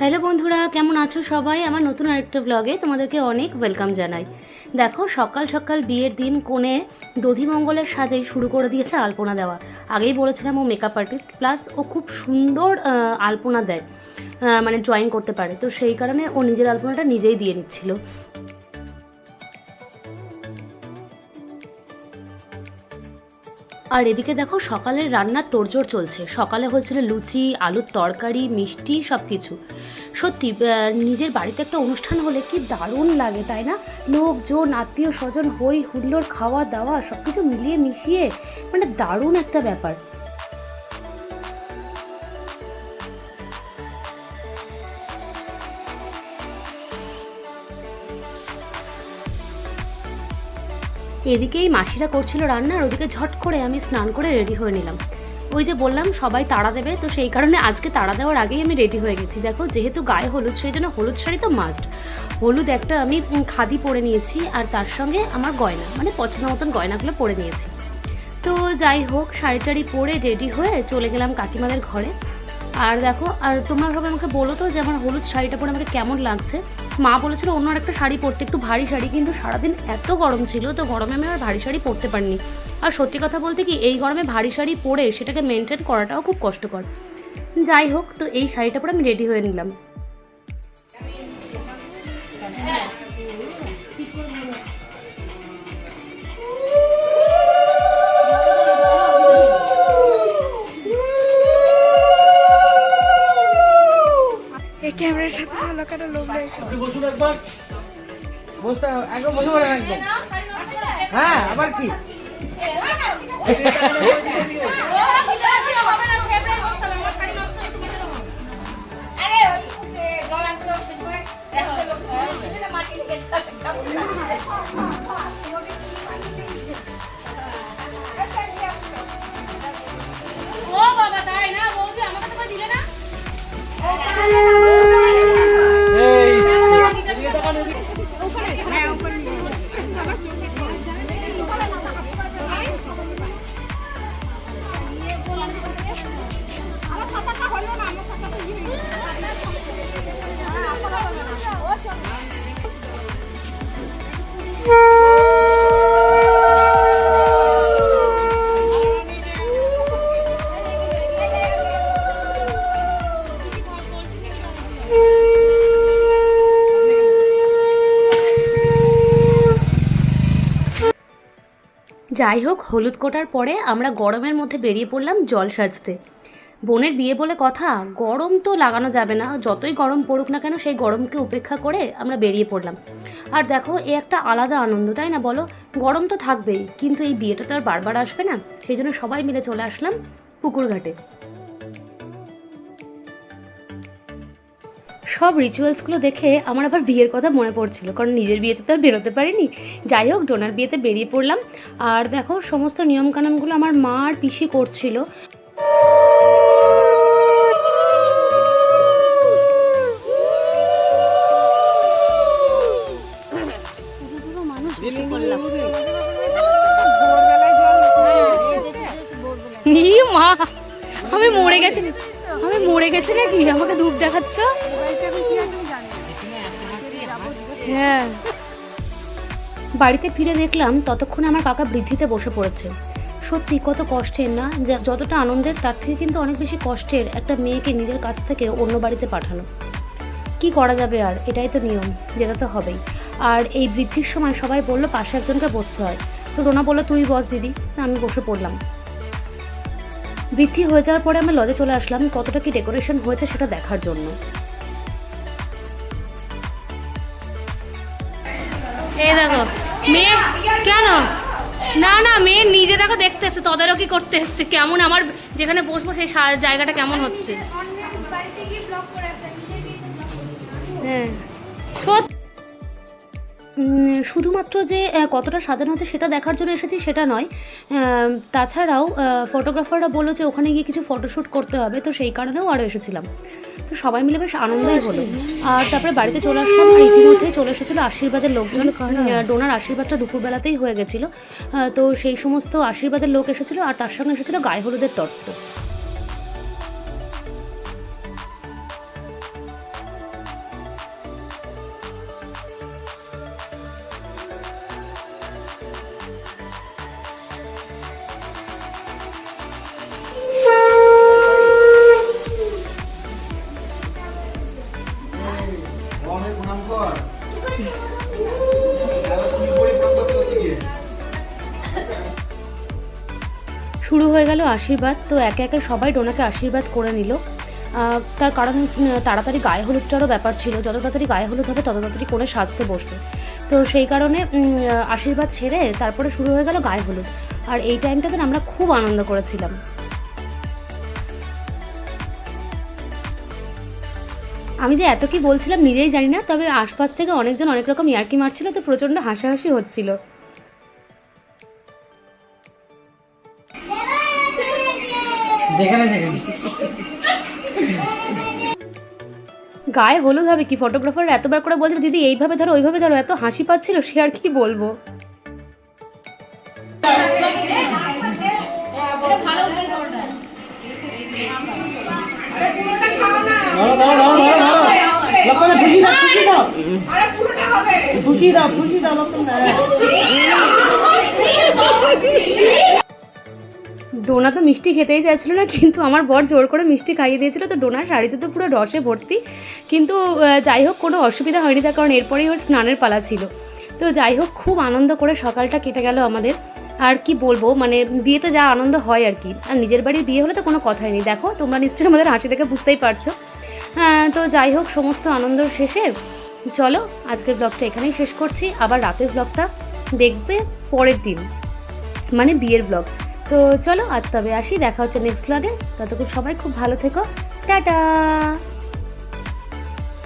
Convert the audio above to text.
Hello বন্ধুরা, কেমন আছো সবাই? আমার নতুন আরেকটা ব্লগে তোমাদেরকে অনেক ওয়েলকাম জানাই। দেখো, সকাল সকাল বিয়ের দিন কোণে দধিমঙ্গলের সাজেই শুরু করে দিয়েছে আলপনা দেওয়া। আগেই বলেছিলাম ও মেকআপ আর্টিস্ট প্লাস ও খুব সুন্দর আলপনা দেয় মানে ড্রয়িং করতে পারে। তো সেই কারণে ও নিজের আলপনাটা নিজেই দিয়ে নিচ্ছিল। আর এদিকে দেখো সকালের রান্নার তোড়জোড় চলছে। সকালে হয়েছিল লুচি, আলুর তরকারি, মিষ্টি সব কিছু সত্যি নিজের বাড়িতে একটা অনুষ্ঠান হলে কি দারুণ লাগে, তাই না? লোকজন আত্মীয় স্বজন হই হুল্লোড় খাওয়া দাওয়া সব কিছু মিলিয়ে মিশিয়ে মানে দারুণ একটা ব্যাপার। এদিকেই মাসিরা করছিল রান্না আর ওদিকে ঝট করে আমি স্নান করে রেডি হয়ে নিলাম। ওই যে বললাম, সবাই তাড়া দেবে, তো সেই কারণে আজকে তাড়া দেওয়ার আগেই আমি রেডি হয়ে গেছি। দেখো, যেহেতু গায়ে হলুদ, সেই জন্য হলুদ শাড়ি তো মাস্ট হলুদ একটা আমি খাদি পরে নিয়েছি আর তার সঙ্গে আমার গয়না মানে পছন্দ মতন গয়নাগুলো পরে নিয়েছি। তো যাই হোক, শাড়ি টাড়ি পরে রেডি হয়ে চলে গেলাম কাকিমাদের ঘরে। আর দেখো, আর তোমরা সবাই আমাকে বলো তো যে আমার হলুদ শাড়িটা পরে আমাকে কেমন লাগছে? মা বলেছিল অন্য একটা শাড়ি পরতে, একটু ভারী শাড়ি, কিন্তু সারাদিন এত গরম ছিল, তো গরমে আমি আর ভারী শাড়ি পরতে পারিনি। আর সত্যি কথা বলতে কি, এই গরমে ভারী শাড়ি পরে সেটাকে মেনটেন করাটাও খুব কষ্টকর। যাই হোক, তো এই শাড়িটা পরে আমি রেডি হয়ে নিলাম। এই সাথে ভালো করে লোক নেই বসুন একবার বসতে একদম বসে একদম হ্যাঁ আবার কি যাই হোক হলুদ কোটার পরে আমরা গরমের মধ্যে বেরিয়ে পড়লাম জল সাজতে। বোনের বিয়ে বলে কথা, গরম তো লাগানো যাবে না, যতই গরম পড়ুক না কেন সেই গরমকে উপেক্ষা করে আমরা বেরিয়ে পড়লাম। আর দেখো, এ একটা আলাদা আনন্দ, তাই না বলো? গরম তো থাকবেই, কিন্তু এই বিয়েটা তো আর বারবার আসবে না, সেই জন্য সবাই মিলে চলে আসলাম পুকুর সব রিচুয়ালসগুলো দেখে আমার আবার বিয়ের কথা মনে পড়ছিল। কারণ নিজের বিয়েতে তো আর বেরোতে পারিনি। যাই হোক ডোনার বিয়েতে বেরিয়ে পড়লাম। আর দেখো সমস্ত নিয়মকানুনগুলো আমার মা আর পিসি করছিল। মা আমি মরে গেছি। আমি মরে গেছি নাকি? আমাকে ধূপ দেখাচ্ছ? হ্যাঁ। বাড়িতে ফিরে দেখলাম ততক্ষণে আমার কাকা বৃদ্ধিতে বসে পড়েছে। সত্যি কত কষ্টের না? যতটা আনন্দের, তার থেকে কিন্তু অনেক বেশি কষ্টের একটা মেয়েকে নিজের কাছ থেকে অন্য বাড়িতে পাঠানো। কি করা যাবে আর? এটাই তো নিয়ম, যেটা তো হবেই। আর এই বৃদ্ধির সময় সবাই বলল, পাশে একজনকে বসতে হয়। তো রোনা বলল, তুই বস দিদি। আমি বসে পড়লাম। বৃদ্ধি হয়ে যাওয়ার পরে আমরা লজে চলে আসলাম কতটা কি ডেকোরেশন হয়েছে সেটা দেখার জন্য। এই দেখো মেয়ে কেন? না না মেয়ে নিজে দেখো দেখতে এসছে তদারকি করতে এসছে কেমন আমার যেখানে বসবো সেই সা- জায়গাটা কেমন হচ্ছে। হ্যাঁ। শুধুমাত্র যে কতটা সাজানো হচ্ছে সেটা দেখার জন্য এসেছি সেটা নয়। তাছাড়াও ফটোগ্রাফাররা বলল যে ওখানে গিয়ে কিছু ফটোশ্যুট করতে হবে তো সেই কারণেও আরও এসেছিলাম। তো সবাই মিলে বেশ আনন্দই হলো। আর তারপরে বাড়িতে চলে আসলাম আর ইতিমধ্যেই চলে এসেছিল আশীর্বাদের লোকজন। ডোনার আশীর্বাদটা দুপুরবেলাতেই হয়ে গেছিল। তো সেই সমস্ত আশীর্বাদের লোক এসেছিল আর তার সঙ্গে এসেছিল গায়ে হলুদের তত্ত্ব। অনেক কর শুরু হয়ে গেল আশীর্বাদ, তো একে একে সবাই ডোনাকে আশীর্বাদ করে নিল। তার কারণ তাড়াতাড়ি গায়ে হলুদটারও ব্যাপার ছিল। যত তাড়াতাড়ি গায়ে হলুদ হবে, তত তাড়াতাড়ি করে সাজতে বসবে। তো সেই কারণে আশীর্বাদ ছেড়ে তারপরে শুরু হয়ে গেল গায়ে হলুদ। আর এই টাইমটাতে আমরা খুব আনন্দ করেছিলাম। আমি যে এত কি বলছিলাম নিজেই জানি না তবে আশপাশ থেকে অনেকজন অনেক রকম ইয়ার্কি মারছিল তো প্রচণ্ড হাসাহাসি হচ্ছিল। গায়ে হলুদ হবে কি? ফটোগ্রাফার এতবার করে বলছিল দিদি এইভাবে ধরো ওইভাবে ধরো। এত হাসি পাচ্ছিল সে আর কি বলব? ধরো। ধরো খুশি দাও খুশি দাও। খুশি দাও খুশি দাও ডোনা তো মিষ্টি খেতেই চাইছিল না কিন্তু আমার বর জোর করে মিষ্টি খাইয়ে দিয়েছিল তো ডোনার শাড়িতে তো পুরো রসে ভর্তি। কিন্তু যাই হোক কোনো অসুবিধা হয়নি তার কারণ এরপরেই ওর স্নানের পালা ছিল। তো যাই হোক খুব আনন্দ করে সকালটা কেটে গেল আমাদের। আর কি বলব মানে বিয়েতে যা আনন্দ হয় আর কি। আর নিজের বাড়ির বিয়ে হলে তো কোনো কথাই নেই। দেখো তোমরা নিশ্চয়ই আমাদের হাসি দেখে বুঝতেই পারছ। তো যাই হোক, সমস্ত আনন্দ শেষে। চলো, আজকের ব্লগটা এখানেই শেষ করছি। আবার রাতের ব্লগটা দেখবে পরের দিন মানে বিয়ের ব্লগ তো চলো, আজ তবে আসি, দেখা হচ্ছে নেক্সট ব্লগে ততক্ষণ সবাই খুব ভালো থেকো। টাটা!